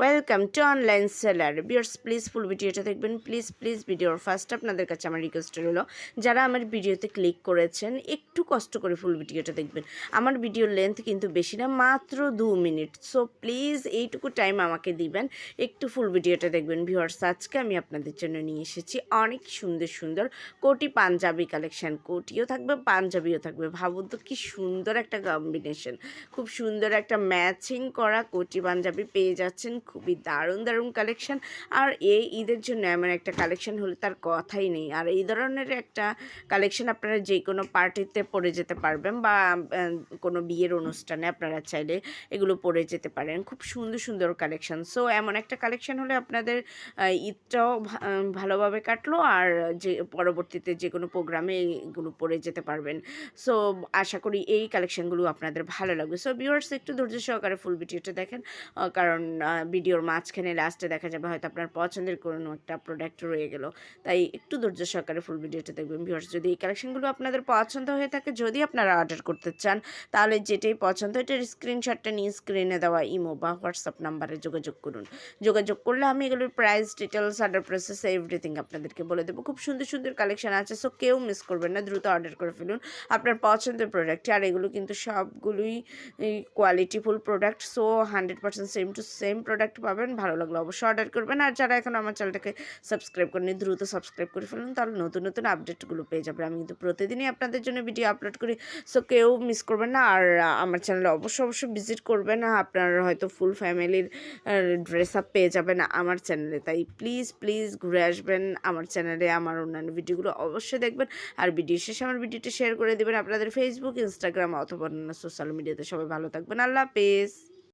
Welcome to online seller viewers please full ভিডিওটা দেখবেন। Please please ভিডিওর ফার্স্ট আপনাদের কাছে আমার রিকোয়েস্ট হলো যারা আমার ভিডিওতে ক্লিক করেছেন, একটু কষ্ট করে ফুল ভিডিওটা দেখবেন। আমার ভিডিওর লেন্থ কিন্তু বেশি না, মাত্র দু মিনিট সো প্লিজ এইটুকু টাইম আমাকে দিবেন, একটু ফুল ভিডিওটা দেখবেন। ভিউয়ার্স আজকে আমি আপনাদের জন্য নিয়ে এসেছি অনেক সুন্দর সুন্দর কোটি পাঞ্জাবি কালেকশন কোটিও থাকবে, পাঞ্জাবিও থাকবে। ভাবুন তো কী সুন্দর একটা কম্বিনেশন খুব সুন্দর একটা ম্যাচিং করা কোটি পাঞ্জাবি পেয়ে যাচ্ছেন। খুবই দারুণ দারুণ কালেকশন আর এই ঈদের জন্য এমন একটা কালেকশন হলে তার কথাই নেই। আর এই ধরনের একটা কালেকশন আপনারা যে কোনো পার্টিতে পরে যেতে পারবেন বা কোনো বিয়ের অনুষ্ঠানে আপনারা চাইলে এগুলো পরে যেতে পারেন। খুব সুন্দর সুন্দর কালেকশন সো এমন একটা কালেকশন হলে আপনাদের ঈদটাও ভালোভাবে কাটলো আর যে, পরবর্তীতে যে কোনো প্রোগ্রামে এগুলো পরে যেতে পারবেন। সো আশা করি এই কালেকশনগুলো আপনাদের ভালো লাগবে। সো ভিউয়ার্স একটু ধৈর্য সহকারে ফুল ভিডিওটা দেখেন। কারণ ভিডিওর মাঝখানে লাস্টে দেখা যাবে হয়তো আপনার পছন্দের কোনো একটা প্রোডাক্ট রয়ে গেল। তাই একটু ধৈর্য সহকারে ফুল ভিডিওটা দেখবেন ভিউয়ার্স যদি এই কালেকশনগুলো আপনাদের পছন্দ হয়ে থাকে, যদি আপনারা অর্ডার করতে চান, তাহলে যেটাই পছন্দ, এটার স্ক্রিনশটটা নিয়ে স্ক্রিনে দেওয়া ইমো বা হোয়াটসঅ্যাপ নাম্বারে যোগাযোগ করুন। যোগাযোগ করলে আমি এগুলোর price details order process everything আপনাদেরকে বলে দেবো। খুব সুন্দর সুন্দর কালেকশন আছে সো কেউ মিস করবেন না, দ্রুত অর্ডার করে ফেলুন। আপনার পছন্দের প্রোডাক্ট আর এগুলো কিন্তু সবগুলোই qualityful product so hundred percent same to same product পাবেন, ভালো লাগল অবশ্যই অর্ডার করবেন। আর যারা এখন আমার চ্যানেলটাকে সাবস্ক্রাইব করেনি দ্রুত সাবস্ক্রাইব করে ফেলুন, তাহলে নতুন নতুন আপডেটগুলো পেয়ে যাবেন আমি কিন্তু প্রতিদিনই আপনাদের জন্য ভিডিও আপলোড করি সো কেউ মিস করবেন না। আর আমার চ্যানেলে অবশ্যই অবশ্যই ভিজিট করবেন। আপনার হয়তো ফুল ফ্যামিলির ড্রেস আপ পেয়ে যাবেন আমার চ্যানেলে তাই প্লিজ প্লিজ ঘুরে আসবেন আমার চ্যানেলে আমার অন্যান্য ভিডিওগুলো অবশ্যই দেখবেন। আর ভিডিও শেষে আমার ভিডিওটি শেয়ার করে দেবেন আপনাদের ফেসবুক ইনস্টাগ্রাম অথবা অন্যান্য সোশ্যাল মিডিয়াতে সবাই ভালো থাকবেন। আল্লাহ হাফেজ।